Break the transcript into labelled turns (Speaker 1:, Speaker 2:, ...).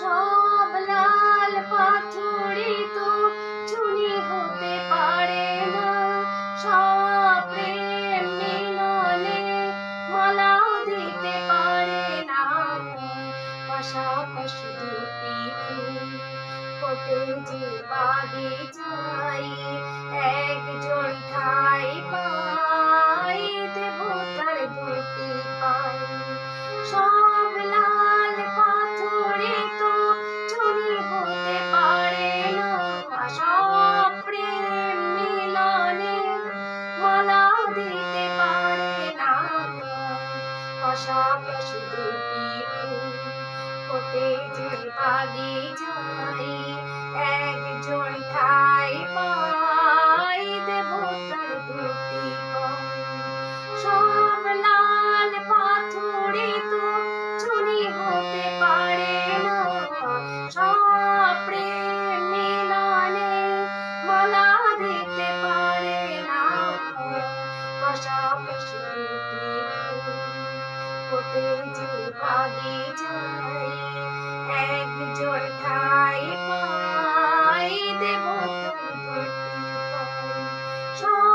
Speaker 1: সব লাল পাথরে তো চুনি হতে পারে না। সব প্রেম মিলনে মালাও দিতে পারে না। পাশাপাশি দুটি ফুল ফোটে যে বাগিচাই পাশাপাশি দুটি ফুল ফোটে যে বাগিচাই একজন ঠাই পাই দেবতার দুটি সব লাল পাথরে তো চুরি হতে পারে না। সব যে বাগিচায় একজন ঠাই পাই দেবতার দুটি পাই। সব